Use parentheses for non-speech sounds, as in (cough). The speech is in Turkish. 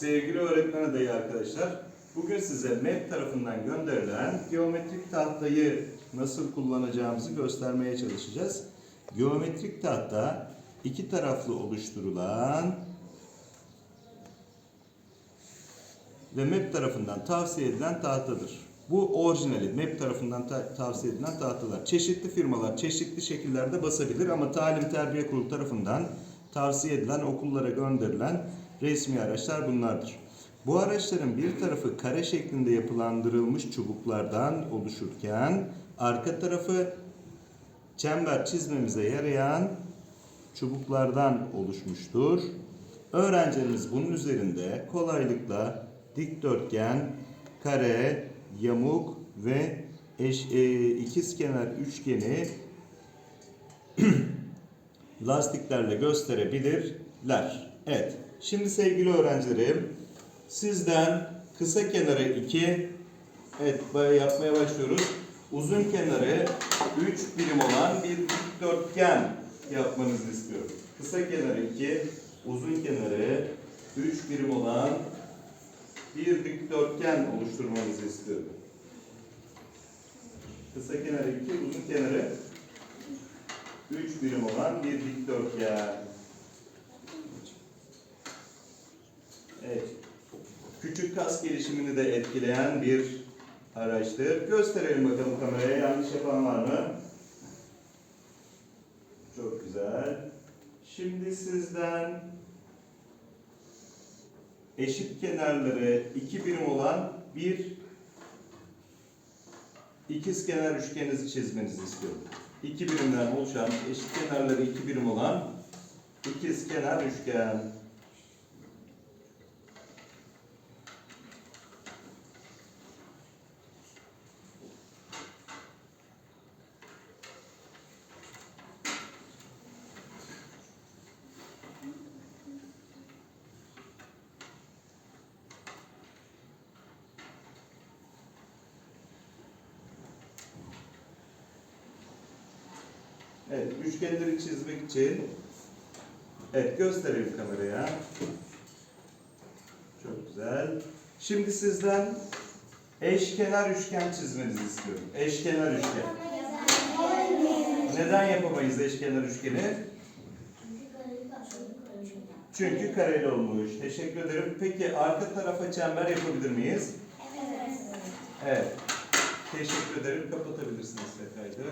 Sevgili öğretmen adayı arkadaşlar, bugün size MEP tarafından gönderilen geometrik tahtayı nasıl kullanacağımızı göstermeye çalışacağız. Geometrik tahta iki taraflı oluşturulan ve MEP tarafından tavsiye edilen tahtadır. Bu orijinali MEP tarafından ta- tavsiye edilen tahtalar. Çeşitli firmalar çeşitli şekillerde basabilir ama Talim Terbiye Kurulu tarafından tavsiye edilen okullara gönderilen resmi araçlar bunlardır. Bu araçların bir tarafı kare şeklinde yapılandırılmış çubuklardan oluşurken arka tarafı çember çizmemize yarayan çubuklardan oluşmuştur. Öğrencilerimiz bunun üzerinde kolaylıkla dikdörtgen, kare, yamuk ve eş, e, ikizkenar üçgeni (clears throat) lastiklerle gösterebilirler. Evet. Şimdi sevgili öğrencilerim sizden kısa kenarı 2 evet yapmaya başlıyoruz. Uzun kenarı 3 birim olan bir dikdörtgen yapmanızı istiyorum. Kısa kenarı 2, uzun kenarı 3 birim olan bir dikdörtgen oluşturmanızı istiyorum. Kısa kenarı 2, uzun kenarı 3 birim olan bir dikdörtgen. Evet. Küçük kas gelişimini de etkileyen bir araçtır. Gösterelim bakalım kameraya. Yanlış yapan var mı? Çok güzel. Şimdi sizden eşit kenarları iki birim olan bir ikizkenar üçgeninizi çizmenizi istiyorum. İki birimden oluşan, eşit kenarları iki birim olan ikizkenar üçgen. Evet, üçgenleri çizmek için Evet, gösterelim kameraya. Çok güzel. Şimdi sizden eşkenar üçgen çizmenizi istiyorum. Eşkenar üçgen. Neden yapamayız eşkenar üçgeni? Çünkü kareli olmuş. Teşekkür ederim. Peki arka tarafa çember yapabilir miyiz? Evet. Teşekkür ederim. Kapatabilirsiniz kaydı.